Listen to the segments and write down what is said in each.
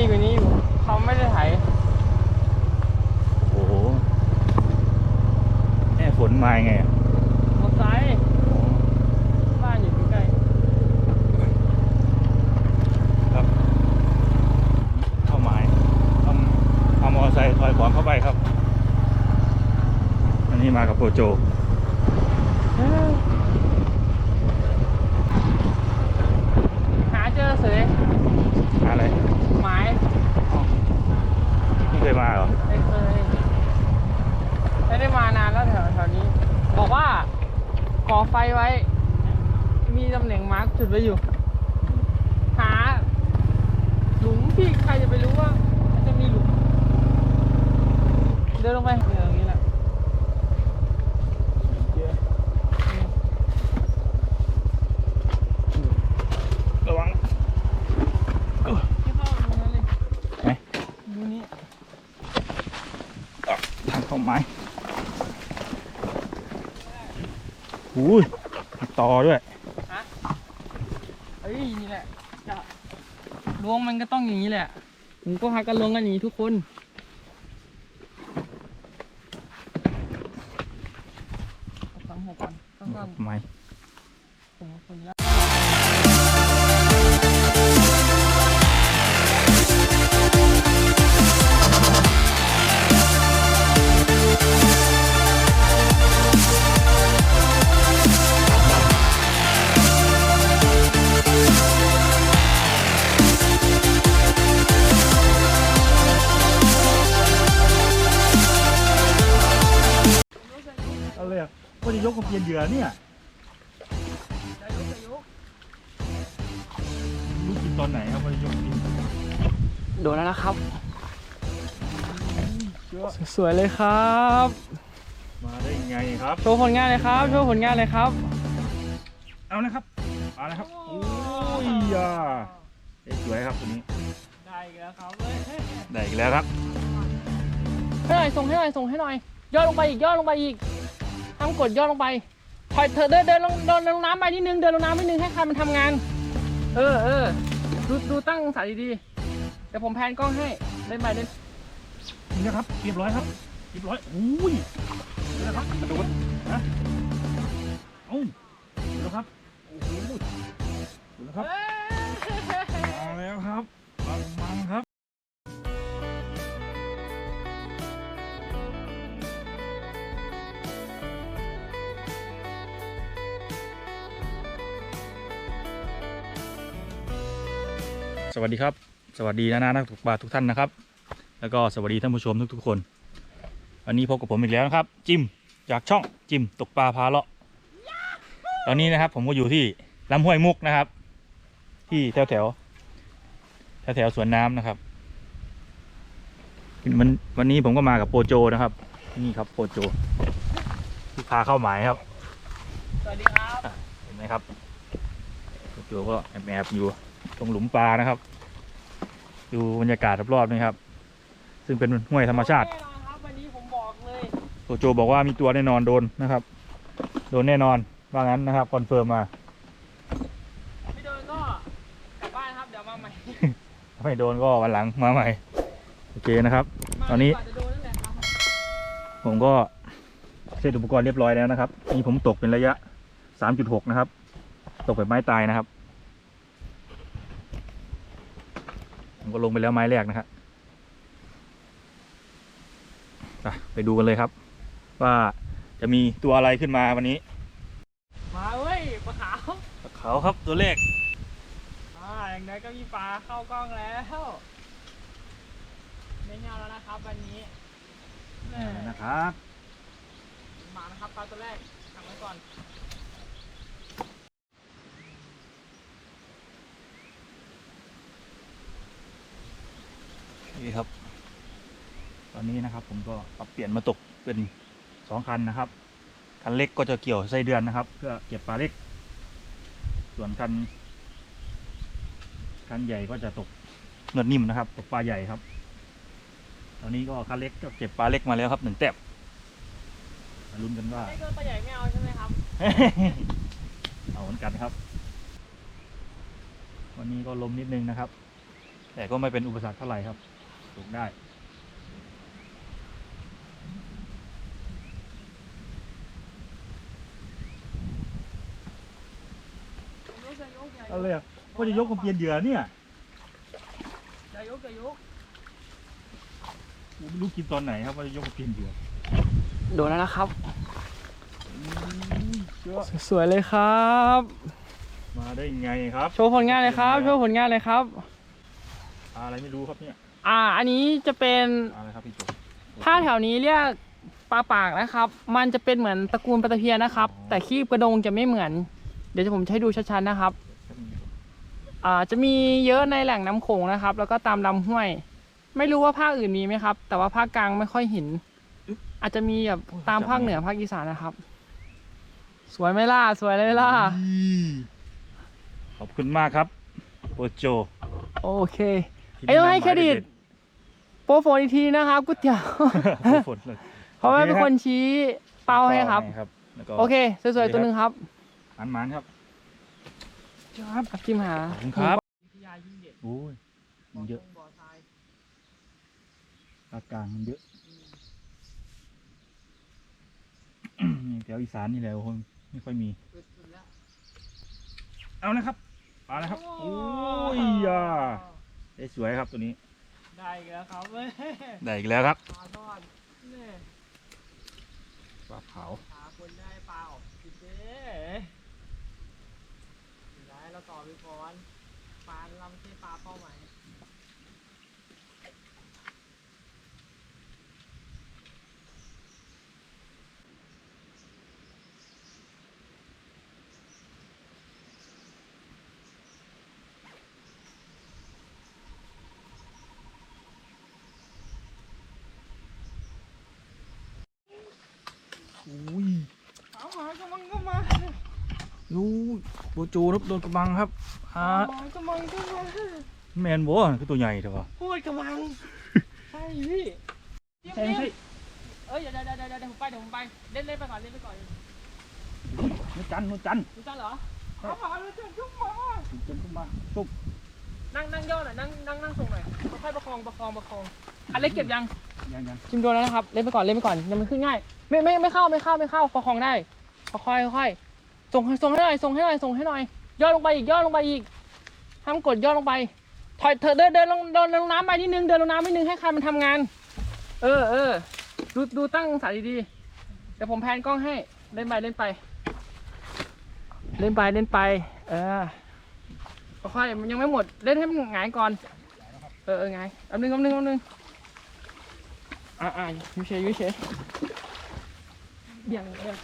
ดีกว่านี้อยู่ เขาไม่ได้ไถโอ้โหแม่ฝนมายังไงอะมอไซค์บ้านอยู่ใกล้ครับเข้าหมายต้องเอามอเตอร์ไซค์ถอยขวางเข้าไปครับ อันนี้มากับโปรโจ ๆเฮ้ยหาเจอเสย อะไร หมาย ไม่เคยมาเหรอ ไม่เคยไม่ได้มานานแล้วแถวแถวนี้ บอกว่าก่อไฟไว้ มีตำแหน่งมาร์กจุดไว้อยู่หาหลุมพี่ใครจะไปรู้ว่ามันจะมีหลุม เดินลงไปเนี่ยตรงนี้แหละระวังที่เข้าตรงนั้นเลยไหน ดูนี่อะทางเข้าไม้อุ้ยมีต่อด้วย ฮะเอ้ยนี่แหละจะล วงมันก็ต้องอย่างนี้แหละผมก็พากันลงกันอย่างนี้ทุกคน รู้กินตอนไหนครับว่าจะยกกินโดนแล้วนะครับ สวยเลยครับ มาได้ยังไงครับ โชว์ผลงานเลยครับ โชว์ผลงานเลยครับ เอาเลยครับเอาเลยครับโอ้ยอะได้สวยครับตัวนี้ ได้อีกแล้วครับเว้ยได้อีกแล้วครับ ให้หน่อยส่งให้หน่อยส่งให้หน่อย ย่อลงไปอีกย่อลงไปอีกห้ามกดย่อลงไปถอยเธอเดินเดินลงเดินลงน้ำไปนิดนึงเดินลงน้ำนิดนึงให้คันมันทำงาน เออเออ ดูดูตั้งองศาดีๆเดี๋ยวผมแพนกล้องให้เล่นไปเล่นนี่นะครับเรียบร้อยครับเรียบร้อยอุ้ยนี่นะครับกระโดดนะเอ้าดูนะครับโอ้โหดูนะครับ สวัสดีครับ สวัสดีนะนะนักตกปลาทุกท่านนะครับ แล้วก็สวัสดีท่านผู้ชมทุกๆคน วันนี้พบกับผมอีกแล้วนะครับ จิมจากช่องจิมตกปลาพาเลาะ ตอนนี้นะครับผมก็อยู่ที่ลำห้วยมุกนะครับ ที่แถวแถวแถวแถวๆสวนน้ำนะครับวันวันนี้ผมก็มากับโปโจนะครับ นี่ครับโปโจที่พาเข้าหมายครับ สวัสดีครับ เห็นไหมครับโปโจก็แอบแอบๆอยู่ ตรงหลุมปลานะครับ ดูบรรยากาศรอบๆนี่ครับ ซึ่งเป็นห้วยธรรมชาติแน่นอนครับวันนี้ผมบอกเลยโปโจบอกว่ามีตัวแน่นอนโดนนะครับ โดนแน่นอนว่างั้นนะครับคอนเฟิร์มมาไม่โดนก็กลับบ้านครับเดี๋ยวมาใหม่ไม่โดนก็วันหลังมาใหม่โอเคนะครับมาตอนนี้ก่จะโดนนั่นแหละครับผมก็เสร็จอุปกรณ์เรียบร้อยแล้วนะครับ นี่ผมตกเป็นระยะ 3.6 นะครับ ตกแบบไม้ตายนะครับ ผมก็ลงไปแล้วไม้แรกนะครับไปไปดูกันเลยครับ ว่าจะมีตัวอะไรขึ้นมาวันนี้ มาเว้ยปลาขาวเขาครับตัวเลขอ่าอย่างน้อยก็มีปลาเข้ากล้องแล้วไม่เงาแล้วนะครับวันนี้แม่นะครับมานะครับปลาตัวแรกทำไว้ก่อนนี่ครับ ต อนนี้นะครับ ผมก็ปรับเปลี่ยนมาตกเป็นสองคันนะครับ คันเล็กก็จะเกี่ยวไส้เดือนนะครับ เพื่อเก็บปลาเล็ก ส่วนคันคันใหญ่ก็จะตกเงินนิ่มนะครับ ตกปลาใหญ่ครับ ตอนนี้ก็คันเล็กก็เก็บปลาเล็กมาแล้วครับหนึ่งแต้มมาลุ้นกันว่าไม่โดนปลาใหญ่ไม่เอาใช่ไหมครับ เอาเหมือนกันครับ วันนี้ก็ลมนิดนึงนะครับ แต่ก็ไม่เป็นอุปสรรคเท่าไหร่ครับสูงได้ อะไรอะก็จะยกมาเปลี่ยนเหยื่อเนี่ยจะยกจะยกกูไม่รู้กินตอนไหนครับว่าจะยกมาเปลี่ยนเหยื่อโดนแล้วนะครับเชื่อสวยเลยครับ มาได้ไงครับ โชว์ผลงานเลยครับ โชว์ผลงานเลยครับปลาอะไรไม่รู้ครับเนี่ย อ่า อันนี้จะเป็นปลาอะไรครับพี่โจถ้าแถวนี้เรียกปลาปากนะครับ มันจะเป็นเหมือนตระกูลปลาตะเพียนนะครับ แต่คีบกระดงจะไม่เหมือน เดี๋ยวผมจะให้ดูชัดๆนะครับ อ่าจะมีเยอะในแหล่งน้ำโขงนะครับ แล้วก็ตามลำห้วย ไม่รู้ว่าภาคอื่นมีไหมครับ แต่ว่าภาคกลางไม่ค่อยเห็น อาจจะมีแบบตามภาคเหนือภาคอีสานนะครับ สวยไหมล่ะสวยเลยล่ะขอบคุณมากครับโปโจโโอเคไอ้ต้องให้เครดิตโปรโฟนอีกทีนะครับก๋วยเตี๋ยวโอ้ฝนเลยเพราะว่าเป็นคนชี้เป้าให้ครับครับแล้วก็โอเคสวยๆตัวหนึ่งครับหันหมันครับ ครับจิ้มหาขอบคุณครับ โอ้ยมันเยอะภาคกลางมันเยอะ แถวอีสานนี่แหละคนไม่ค่อยมี เอานะครับปลาแล้วครับ โอ้ยอะได้สวยครับตัวนี้ ได้อีกแล้วครับเว้ยได้อีกแล้วครับปลาทอดนี่ปลาเผาหาคนได้ปลาออกกินเด้ได้เรา ต่อไปก่อนปลาลำที่ปลาเป้าหมายอุ้ย เอาหมากำลังก็มา ดูโบจูครับโดนกระบังครับอ่าหมากำลังก็มาแมนโบคือตัวใหญ่เถอะวะพูดกำลังใช่พี่ใช่ใช่เอ้ยเดี๋ยวเดี๋ยวเดี๋ยวเดี๋ยวผมไปเดี๋ยวผมไปเล่นเล่นไปก่อนเล่นไปก่อนนุจันนุจันรู้จักเหรอเอาหมาเลยจ้ะจุ๊บหมานุจันขึ้นมาตุ๊บนั่งนั่งย่อหน่อยนั่งนั่งนั่งส่งหน่อยค่อยๆประคองประคองประคองอันเล็กเก็บยังยังยังชิมโดนแล้วนะครับเล่นไปก่อนเล่นไปก่อนยังมันขึ้นง่ายไม่ไม่ไม่เข้าไม่เข้าไม่เข้าประคองได้ค่อยๆค่อยๆ ส่งส่งให้หน่อยส่งให้หน่อยส่งให้หน่อยย่อลงไปอีกย่อลงไปอีกห้ามกดย่อลงไป ถอยเธอเดินเดินลงเดินลงน้ำไปนิดนึงเดินลงน้ำนิดนึงให้คันมันทำงาน เออเออดูดูตั้งองศาดีๆเดี๋ยวผมแพนกล้องให้เล่นไปเล่นไป เล่นไปเล่นไป เออค่อยมันยังไม่หมดเล่นให้มันหงายก่อน เออเออไงอันนึงอันนึงอันนึงอ่าอ่ายูเฉยยูเฉยเบี่ยงเบี่ยง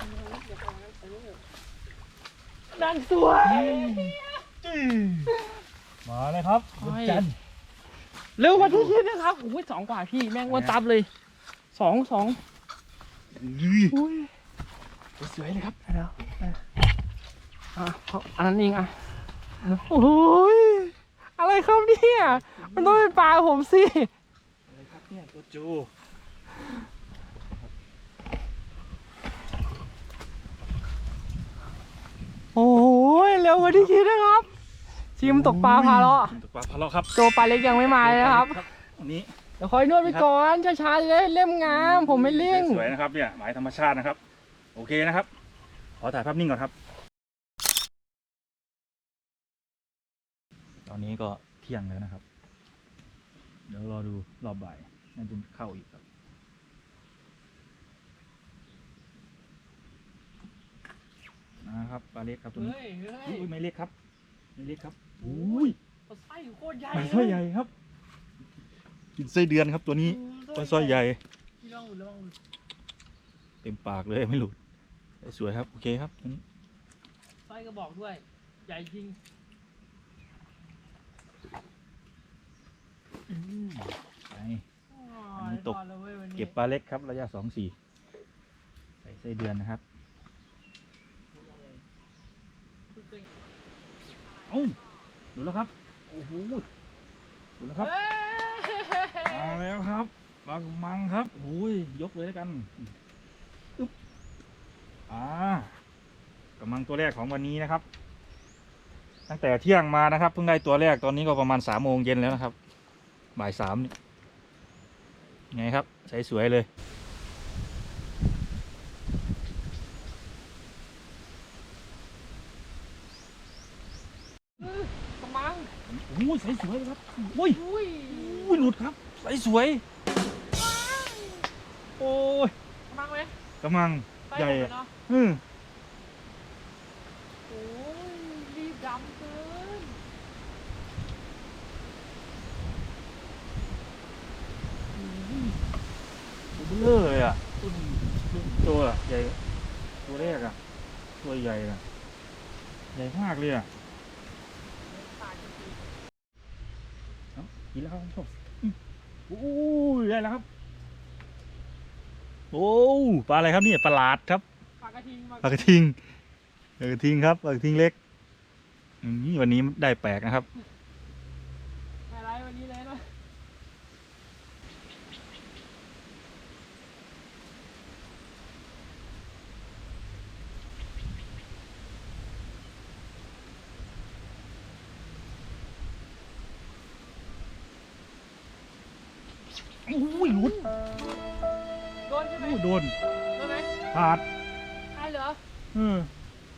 ดันสวยมาเลยครับโอ้นุยจันเร็วกว่าที่คิดนะครับโอ้ยสองกว่าพี่แม่งอ้วนตับเลยสองสองอุ้ยอุ้ยสวยเลยครับได้แล้วอะอะเขาอันนั้นเองอะโอ้ยอะไรครับเนี่ย มันต้องเป็นปลาผมสิ อะไรครับเนี่ยโบจู โอ้ยเร็วกว่าที่คิดนะครับ ชิมตกปลาพาเลาะตกปลาพาเลาะครับตัวปลาเล็กยังไม่มาเลยนะครับอันนี้เดี๋ยวคอยนวดไปก่อนช้าๆเลยเล่มงาม ผมไม่เร่งสวยนะครับเนี่ยหมายธรรมชาตินะครับ โอเคนะครับ ขอถ่ายภาพนิ่งก่อนครับ ตอนนี้ก็เที่ยงแล้วนะครับ เดี๋ยวรอดูรอบบ่ายน่าจะเข้าอีกครับ นะครับปลาเล็กครับตัวนี้เฮ้ยเฮ้อุ้ยยไม่เล็กครับไม่เล็กครับอุ้ยปลาไส้โคตรใหญ่ปลาสร้อยใหญ่ครับ กินไส้เดือนครับตัวนี้ปลาสร้อยใหญ่พี่ลองดูลองดูเต็มปากเลยไม่หลุดสวยครับโอเคครับตัวนี้ไส้กระบอกด้วย ใหญ่จริงไปโอ้อันนี้ยตกพอแล้วว้ยวันนี้เก็บปลาเล็กครับระยะสองสี่ใส่ไส้เดือนนะครับ เอ้าดูแล้วครับ โอ้โหดูแล้วครับเฮ้ยมาแล้วครับปลากระมังครับโอ้ยยกเลยแล้วกันอึ๊บอ่ากระมังตัวแรกของวันนี้นะครับ ตั้งแต่เที่ยงมานะครับ เพิ่งได้ตัวแรกตอนนี้ก็ประมาณสามโมงเย็นแล้วนะครับ บ่ายสามนี่ไงครับใช้สวยเลย กำมัง โอ้ยใช้สวยครับอุ้ยอุ้ยอุ้ยหลุดครับใช้สวยโอ้ยกำมังไหมกำลังไส้ใหญ่มดเลยอะเนาะอืมโอ้ยรีบดำเกินตัวเบลอเลยอะตัวตัวอะใหญ่ตัวแรกอะตัวใหญ่อะใหญ่มากเลยอะ ตายจริง กินแล้วครับผมโอ้ยได้แล้วครับ โอ้ปลาอะไรครับเนี่ยปลาหลาดครับๆปลากระทิงปลากระทิงปลากระทิงครับปลากระทิงเล็กอืมวันนี้ได้แปลกนะครับ ไฮไลท์วันนี้เลยนะ โอ้ยหลุดโดนใช่ไหมโอ้ยโดนโดนไหมขาดใช่เหรอเออ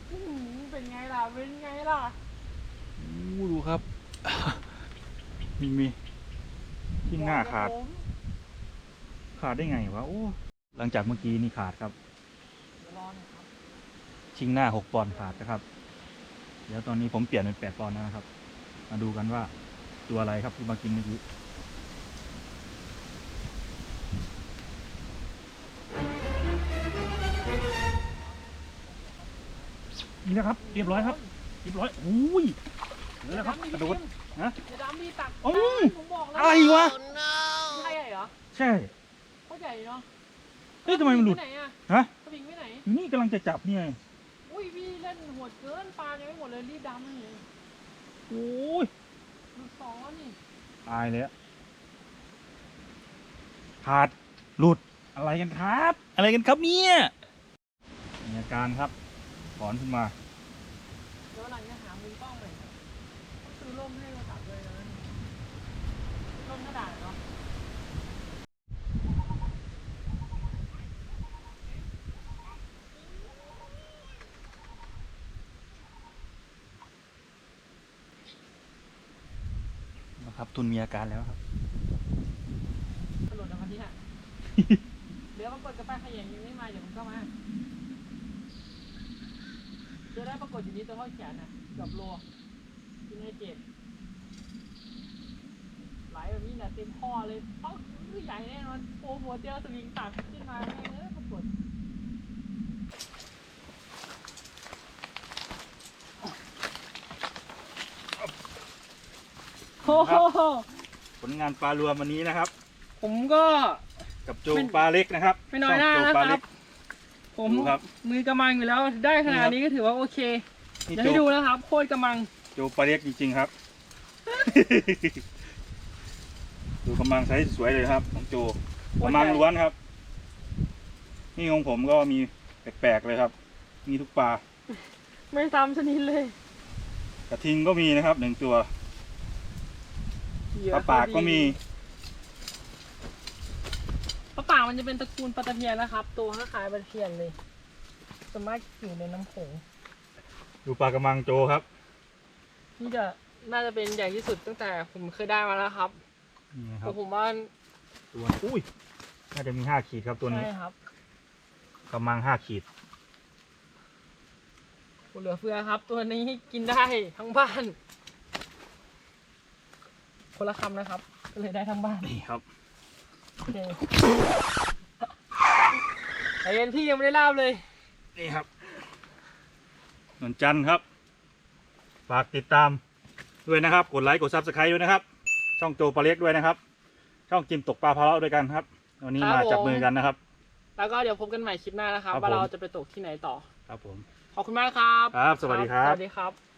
อื้อหือเป็นไงล่ะ เป็นไงล่ะโอ้ดูครับ มีมีที่หน้าขาดบอกเลยผมขาดได้ไงวะโอ้หลังจากเมื่อกี้นี่ขาดครับเดี๋ยวรอหน่อยครับ ชิงหน้าหกปอนด์ขาดนะครับ เดี๋ยวตอนนี้ผมเปลี่ยนเป็นแปดปอนด์แล้วนะครับ มาดูกันว่าตัวอะไรครับที่มากินเมื่อกี้ นี่นะครับ เรียบร้อยครับ เรียบร้อยอุ้ยเดี๋ยวนะครับกระโดด ฮะเดี๋ยวดำดีตักโอ้ย ผมบอกแล้วอะไรวะ ใช่เหรอใช่ เขาใหญ่เนาะเฮ้ยทำไมมันหลุดสวิงไปไหนอะฮะ สวิงไปไหนอยู่นี่กำลังจะจับเนี่ย อุ้ยพี่เล่นโหดเกินปลายังไม่หมดเลยรีบดำเลยโอ้ยหลุดสองแล้วนี่ตายเลยอะขาดหลุดอะไรกันครับ อะไรกันครับเนี่ยมีอาการครับ ถอนขึ้นมาเดี๋ยววันหลังจะหามุมกล้องหน่อยต้องซื้อร่มให้เราตัดเลยนะร่มกระดาษเนาะนะครับทุนมีอาการแล้วครับกระโดดมาที่ฮะ เดี๋ยวปรากฏกาแฟขยันยังไม่มาเดี๋ยวผมก็มา เจอได้ปรากฏอยู่นี้ตัวเท่าแขนน่ะเกือบโลกินให้เจ็บไหลแบบนี้เนี่ยเต็มพ่อเลยเอ้าใหญ่แน่นอนโอ้โหเจอสวิงตัดขึ้นมาแม่งเอ้ยปรากฏโอ้โหผลงานปลารวมวันนี้นะครับ ผมก็กับโจไม่ปลาเล็กนะครับไม่น้อยหน้าช่งโจนะปลาคเล็รับก ผมดูครับมือกำมังอยู่แล้วได้ขนาดนี้ก็ถือว่าโอเคนี่เดี๋ยวโจให้ดูนะครับโคตรกำมังโจปลาเล็กจริง ๆ ครับ ดูกำลังไซส์สวยเลยครับ ของโจกำลังล้วนครับ นี่ของผมก็มีแปลกๆเลยครับ มีทุกปลาไม่ซ้ำชนิดเลยกระทิงก็มีนะครับหนึ่งตัวเหยื่อปลาปากก็มี ปลาปากมันจะเป็นตระกูลปลาตะเพียนนะครับ ตัวคล้ายๆปลาตะเพียนเลยสามารถอยู่ในน้ำโขงดูปลากระมังโจครับนี่จะน่าจะเป็นใหญ่ที่สุดตั้งแต่ผมเคยได้มาแล้วครับนี่นะคผรับมผมว่าตัวอุ้ยน่าจะมีห้าขีดครับตัวนี้ใช่ครับกระมังห้าขีดเหลือเฟือครับ ตัวนี้กินได้ทั้งบ้าน คนละคำนะครับ ก็เลยได้ทั้งบ้าน นี่ครับ โอเคแต่เย็นพี่ยังไม่ได้ลาบเลย นี่ครับนวลจันทร์ครับ ฝากติดตามด้วยนะครับ กดไลค์ กดซับสไครต์ด้วยนะครับ ช่องโจปลาเล็กด้วยนะครับ ช่องจิมตกปลาพาเลาะด้วยกันครับ วันนี้ครับมาจับผม มือกันนะครับ แล้วก็เดี๋ยวพบกันใหม่คลิปหน้านะครับครับว่าผม เราจะไปตกที่ไหนต่อ ครับผม ขอบคุณมากครับ ครับ สวัสดีครับ สวัสดีครับ